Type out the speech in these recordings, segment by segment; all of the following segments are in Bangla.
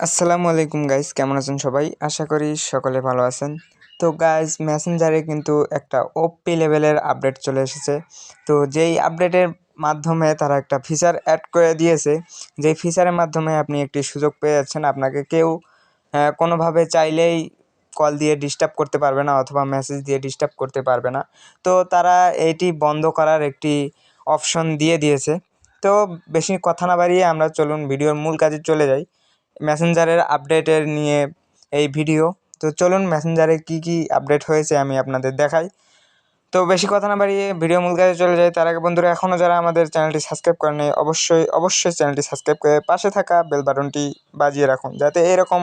আসসালামু আলাইকুম গাইস কেমন আছেন সবাই? আশা করি সকলে ভালো আছেন। তো গাইস মেসেঞ্জারে কিন্তু একটা ওপি লেভেলের আপডেট চলে এসেছে। তো যেই আপডেটের মাধ্যমে তারা একটা ফিচার অ্যাড করে দিয়েছে, যেই ফিচারের মাধ্যমে আপনি একটি সুযোগ পেয়ে যাচ্ছেন, আপনাকে কেউ কোনোভাবে চাইলেই কল দিয়ে ডিস্টার্ব করতে পারবে না অথবা মেসেজ দিয়ে ডিস্টার্ব করতে পারবে না। তো তারা এইটি বন্ধ করার একটি অপশন দিয়ে দিয়েছে। তো বেশি কথা না বাড়িয়ে আমরা চলুন ভিডিওর মূল কাজে চলে যাই। মেসেঞ্জারের আপডেটের নিয়ে এই ভিডিও। তো চলুন মেসেঞ্জারে কি কি আপডেট হয়েছে আমি আপনাদের দেখাই। তো বেশি কথা না বাড়িয়ে ভিডিও মূল কাজে চলে যায় তার আগে বন্ধুরা এখনও যারা আমাদের চ্যানেলটি সাবস্ক্রাইব করেনি অবশ্যই অবশ্যই চ্যানেলটি সাবস্ক্রাইব করে পাশে থাকা বেল বাটনটি বাজিয়ে রাখুন, যাতে এরকম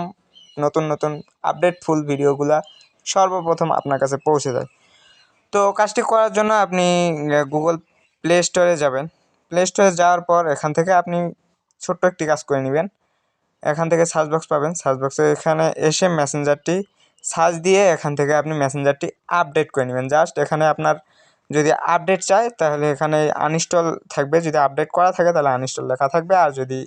নতুন নতুন আপডেট ফুল ভিডিওগুলা সর্বপ্রথম আপনার কাছে পৌঁছে যায়। তো কাজটি করার জন্য আপনি গুগল প্লে স্টোরে যাবেন। প্লে স্টোরে যাওয়ার পর এখান থেকে আপনি ছোট্ট একটি কাজ করে নেবেন। এখান থেকে সার্চ বক্স পাবেন। সার্চ বক্সে এখানে এসে মেসেঞ্জারটি সার্চ দিয়ে এখান থেকে আপনি মেসেঞ্জারটি আপডেট করে নেবেন। জাস্ট এখানে আপনার যদি আপডেট চায়, তাহলে এখানে আনইনস্টল থাকবে। যদি আপডেট করা থাকে, তাহলে আনইনস্টল লেখা থাকবে। আর যদি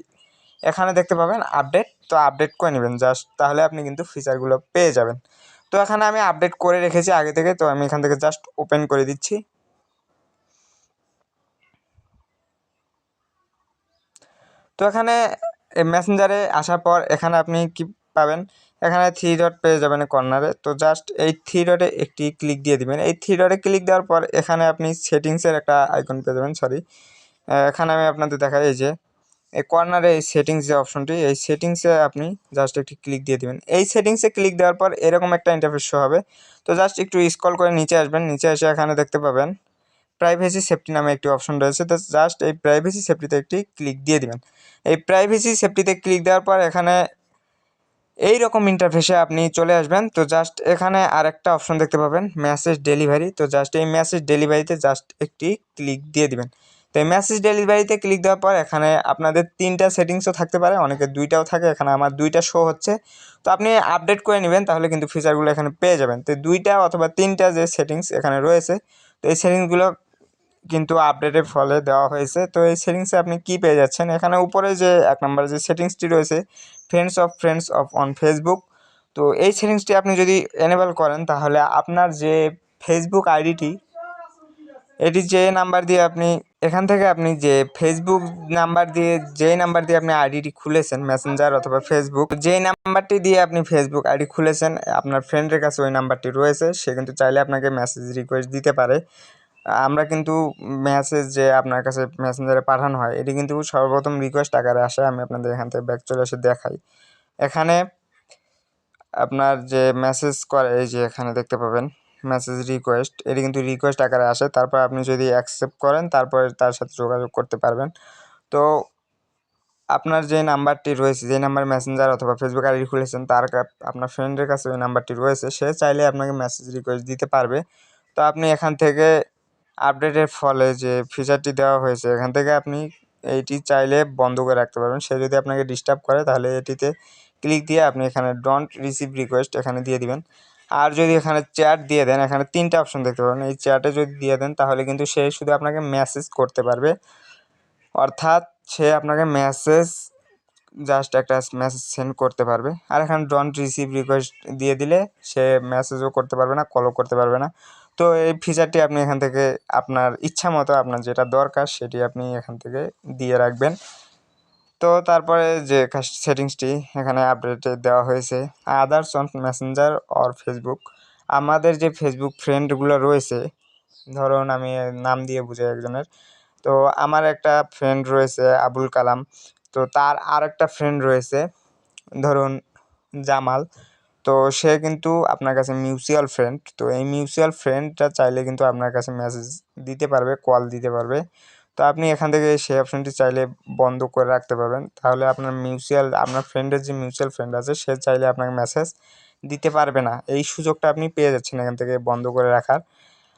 এখানে দেখতে পাবেন আপডেট তো আপডেট করে নেবেন। জাস্ট তাহলে আপনি কিন্তু ফিচারগুলো পেয়ে যাবেন। তো এখানে আমি আপডেট করে রেখেছি আগে থেকে, তো আমি এখান থেকে জাস্ট ওপেন করে দিচ্ছি। তো এখানে মেসেঞ্জারে আসার পর এখানে আপনি কি পাবেন? এখানে থ্রি ডট পেয়ে যাবেন কর্নারে তো জাস্ট এই থ্রি ডটে একটি ক্লিক দিয়ে দিবেন। এই থ্রি ডটে ক্লিক দেওয়ার পর এখানে আপনি সেটিংসের একটা আইকন পেয়ে যাবেন সরি এখানে আমি আপনাদের দেখাই এই যে, এই কর্নারে এই সেটিংস যে অপশনটি এই সেটিংসে আপনি জাস্ট একটি ক্লিক দিয়ে দিবেন। এই সেটিংসে ক্লিক দেওয়ার পর এরকম একটা ইন্টারফেস শো হবে। তো জাস্ট একটু স্ক্রল করে নিচে আসবেন। নিচে এসে এখানে দেখতে পাবেন প্রাইভেসি সেফটি নামে একটি অপশন রয়েছে। তো জাস্ট এই প্রাইভেসি সেফটিতে একটি ক্লিক দিয়ে দিবেন। এই প্রাইভেসি সেফটিতে ক্লিক দেওয়ার পর এখানে এই রকম ইন্টারফেসে আপনি চলে আসবেন। তো জাস্ট এখানে আরেকটা অপশন দেখতে পাবেন মেসেজ ডেলিভারি তো জাস্ট এই মেসেজ ডেলিভারিতে জাস্ট একটি ক্লিক দিয়ে দিবেন। তো এই মেসেজ ডেলিভারিতে ক্লিক দেওয়ার পর এখানে আপনাদের তিনটা সেটিংসও থাকতে পারে, অনেকে দুইটাও থাকে, এখানে আমার দুইটা শো হচ্ছে। তো আপনি আপডেট করে নেবেন, তাহলে কিন্তু ফিচারগুলো এখানে পেয়ে যাবেন। তো দুইটা অথবা তিনটা যে সেটিংস এখানে রয়েছে, তো এই সেটিংসগুলো কিন্তু আপডেটের ফলে দেওয়া হয়েছে। তো এই সেটিংসে আপনি কি পেয়ে যাচ্ছেন? এখানে উপরে যে এক নম্বর যে সেটিংসটি রয়েছে friends of friends of on Facebook তো এই সেটিংসটি আপনি যদি এনেবল করেন, তাহলে আপনার যে ফেসবুক আইডিটি এটি যে নাম্বার দিয়ে আপনি, এখান থেকে আপনি যে ফেসবুক নাম্বার দিয়ে, যেই নাম্বার দিয়ে আপনি আইডিটি খুলেছেন মেসেঞ্জার অথবা ফেসবুক যেই নাম্বারটি দিয়ে আপনি ফেসবুক আইডি খুলেছেন, আপনার ফ্রেন্ডের কাছে ওই নাম্বারটি রয়েছে। সে কিন্তু চাইলে আপনাকে মেসেজ রিকোয়েস্ট দিতে পারে। আমরা কিন্তু মেসেজ যে আপনার কাছে মেসেঞ্জারে পাঠানো হয়, এটি কিন্তু সর্বপ্রথম রিকোয়েস্ট আকারে আসে, আমি আপনাদের এখান থেকে ব্যাক চলে এসে দেখাই। এখানে আপনার যে মেসেজ করে, এই যে এখানে দেখতে পাবেন মেসেজ রিকোয়েস্ট এটি কিন্তু রিকোয়েস্ট আকারে আসে, তারপর আপনি যদি অ্যাকসেপ্ট করেন, তারপরে তার সাথে যোগাযোগ করতে পারবেন। তো আপনার যে নাম্বারটি রয়েছে, যে নাম্বার মেসেঞ্জার অথবা ফেসবুক আইডি খুলেছেন, তার আপনার ফ্রেন্ডের কাছে ওই নাম্বারটি রয়েছে, সে চাইলে আপনাকে মেসেজ রিকোয়েস্ট দিতে পারবে। তো আপনি এখান থেকে আপডেটের ফলে যে ফিচারটি দেওয়া হয়েছে, এখান থেকে আপনি এইটি চাইলে বন্ধ করে রাখতে পারবেন। সে যদি আপনাকে ডিস্টার্ব করে, তাহলে এটিতে ক্লিক দিয়ে আপনি এখানে ডোন্ট রিসিভ রিকোয়েস্ট এখানে দিয়ে দিবেন। আর যদি এখানে চ্যাট দিয়ে দেন, এখানে তিনটা অপশন দেখতে পাবেন। এই চ্যাটে যদি দিয়ে দেন, তাহলে কিন্তু সে শুধু আপনাকে মেসেজ করতে পারবে। অর্থাৎ সে আপনাকে মেসেজ জাস্ট একটা মেসেজ সেন্ড করতে পারবে। আর এখানে ডোন্ট রিসিভ রিকোয়েস্ট দিয়ে দিলে সে মেসেজও করতে পারবে না কলও করতে পারবে না। তো এই ফিচারটি আপনি এখান থেকে আপনার ইচ্ছা মতো আপনার যেটা দরকার সেটি আপনি এখান থেকে দিয়ে রাখবেন। তো তারপরে যে সেটিংসটি এখানে আপডেটে দেওয়া হয়েছে others on messenger or Facebook আমাদের যে ফেসবুক ফ্রেন্ডগুলো রয়েছে, ধরুন আমি নাম দিয়ে বুঝাই একজনের, তো আমার একটা ফ্রেন্ড রয়েছে আবুল কালাম, তো তার আর একটা ফ্রেন্ড রয়েছে, ধরুন জামাল। তো সে কিন্তু আপনার কাছে মিউচুয়াল ফ্রেন্ড তো এই মিউচুয়াল ফ্রেন্ডটা চাইলে কিন্তু আপনার কাছে মেসেজ দিতে পারবে কল দিতে পারবে। তো আপনি এখান থেকে সেই অপশনটি চাইলে বন্ধ করে রাখতে পারবেন। তাহলে আপনার মিউচুয়াল আপনার ফ্রেন্ডের যে মিউচুয়াল ফ্রেন্ড আছে, সে চাইলে আপনাকে মেসেজ দিতে পারবে না। এই সুযোগটা আপনি পেয়ে যাচ্ছেন এখান থেকে বন্ধ করে রাখার।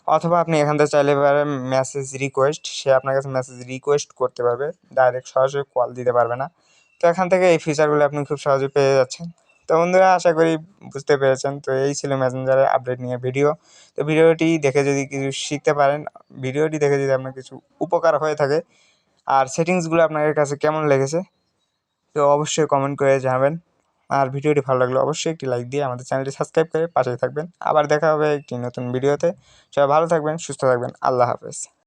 অথবা আপনি এখান থেকে চাইলে পারেন মেসেজ রিকোয়েস্ট সে আপনার কাছে মেসেজ রিকোয়েস্ট করতে পারবে। ডাইরেক্ট সরাসরি কল দিতে পারবে না। তো এখান থেকে এই ফিচারগুলো আপনি খুব সহজে পেয়ে যাচ্ছেন। তো বন্ধুরা, আশা করি বুঝতে পেরেছেন। তো এই ছিল মেসেঞ্জারের আপডেট নিয়ে ভিডিও তো ভিডিওটি দেখে যদি কিছু শিখতে পারেন ভিডিওটি দেখে যদি আপনার কিছু উপকার হয়ে থাকে, আর সেটিংসগুলো আপনাদের কাছে কেমন লেগেছে, তো অবশ্যই কমেন্ট করে জানাবেন। আর ভিডিওটি ভালো লাগলে অবশ্যই একটি লাইক দিয়ে আমাদের চ্যানেলটি সাবস্ক্রাইব করে পাশেই থাকবেন। আবার দেখা হবে একটি নতুন ভিডিওতে সবাই ভালো থাকবেন, সুস্থ থাকবেন। আল্লাহ হাফেজ।